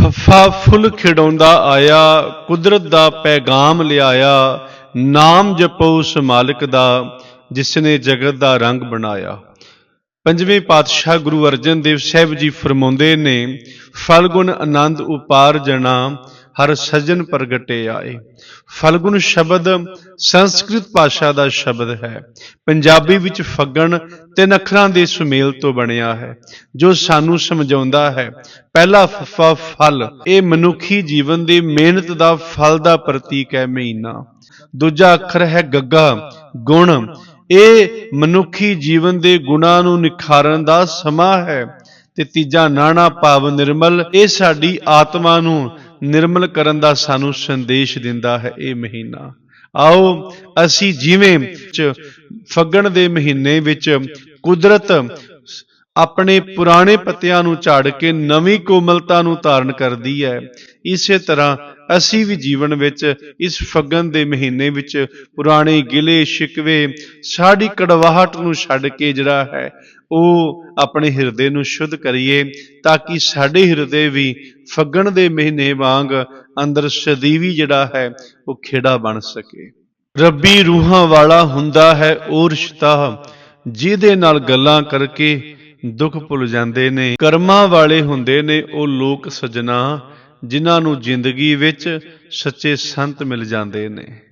ਫੱਫਾ ਫੁੱਲ ਖਿੜਾਉਂਦਾ ਆਇਆ, ਕੁਦਰਤ ਦਾ ਪੈਗਾਮ ਲਿਆਇਆ, ਨਾਮ ਜਪੋ ਉਸ ਮਾਲਕ ਦਾ ਜਿਸ ਨੇ ਜਗਤ ਦਾ ਰੰਗ ਬਣਾਇਆ। ਪੰਜਵੇਂ ਪਾਤਸ਼ਾਹ ਗੁਰੂ ਅਰਜਨ ਦੇਵ ਸਾਹਿਬ ਜੀ ਫਰਮਾਉਂਦੇ ਨੇ, ਫਲਗੁਣ ਆਨੰਦ ਉਪਾਰ ਜਣਾ ਹਰ ਸਜਣ ਪ੍ਰਗਟੇ ਆਏ। ਫਲਗੁਣ ਸ਼ਬਦ ਸੰਸਕ੍ਰਿਤ ਭਾਸ਼ਾ ਦਾ ਸ਼ਬਦ ਹੈ। ਪੰਜਾਬੀ ਵਿੱਚ ਫੱਗਣ ਤਿੰਨ ਅੱਖਰਾਂ ਦੇ ਸੁਮੇਲ ਤੋਂ ਬਣਿਆ ਹੈ। ਜੋ ਸਾਨੂੰ ਸਮਝਾਉਂਦਾ ਹੈ, ਪਹਿਲਾ ਫੱਫਾ ਫਲ, ਇਹ ਮਨੁੱਖੀ ਜੀਵਨ ਦੀ ਮਿਹਨਤ ਦਾ ਫਲ ਦਾ ਪ੍ਰਤੀਕ ਹੈ ਮਹੀਨਾ। ਦੂਜਾ ਅੱਖਰ ਹੈ ਗੱਗਾ, ਗੁਣ, ਇਹ ਮਨੁੱਖੀ ਜੀਵਨ ਦੇ ਗੁਣਾਂ ਨੂੰ ਨਿਖਾਰਨ ਦਾ ਸਮਾਂ ਹੈ। ਤੇ ਤੀਜਾ ਨਾਣਾ ਭਾਵ ਨਿਰਮਲ, ਇਹ ਸਾਡੀ ਆਤਮਾ ਨੂੰ ਨਿਰਮਲ ਕਰਨ ਦਾ ਸਾਨੂੰ ਸੰਦੇਸ਼ ਦਿੰਦਾ ਹੈ ਇਹ ਮਹੀਨਾ। ਆਓ ਅਸੀਂ ਜਿਵੇਂ ਚ ਫੱਗਣ ਦੇ ਮਹੀਨੇ ਵਿੱਚ ਕੁਦਰਤ ਆਪਣੇ ਪੁਰਾਣੇ ਪੱਤਿਆਂ ਨੂੰ ਝਾੜ ਕੇ ਨਵੀਂ ਕੋਮਲਤਾ ਨੂੰ ਧਾਰਨ ਕਰਦੀ ਹੈ, ਇਸੇ ਤਰ੍ਹਾਂ ਅਸੀਂ ਵੀ ਜੀਵਨ ਵਿੱਚ ਇਸ ਫੱਗਣ ਦੇ ਮਹੀਨੇ ਵਿੱਚ ਪੁਰਾਣੇ ਗਿਲੇ ਸ਼ਿਕਵੇ, ਸਾਡੀ ਕੜਵਾਹਟ ਨੂੰ ਛੱਡ ਕੇ ਜਿਹੜਾ ਹੈ, ਉਹ ਆਪਣੇ ਹਿਰਦੇ ਨੂੰ ਸ਼ੁੱਧ ਕਰੀਏ ਤਾਂ ਕਿ ਸਾਡੇ ਹਿਰਦੇ ਵੀ ਫੱਗਣ ਦੇ ਮਹੀਨੇ ਵਾਂਗ ਅੰਦਰ ਸਦੀਵੀ ਜਿਹੜਾ ਹੈ, ਉਹ ਖੇੜਾ ਬਣ ਸਕੇ। ਰੱਬੀ ਰੂਹਾਂ ਵਾਲਾ ਹੁੰਦਾ ਹੈ ਉਹ ਰਿਸ਼ਤਾ, ਜਿਹਦੇ ਨਾਲ ਗੱਲਾਂ ਕਰਕੇ ਦੁੱਖ ਭੁੱਲ ਜਾਂਦੇ ਨੇ। ਕਰਮਾਂ ਵਾਲੇ ਹੁੰਦੇ ਨੇ ਉਹ ਲੋਕ ਸਜਣਾ ਜਿਨ੍ਹਾਂ ਨੂੰ ਜ਼ਿੰਦਗੀ ਵਿੱਚ ਸੱਚੇ ਸੰਤ ਮਿਲ ਜਾਂਦੇ ਨੇ।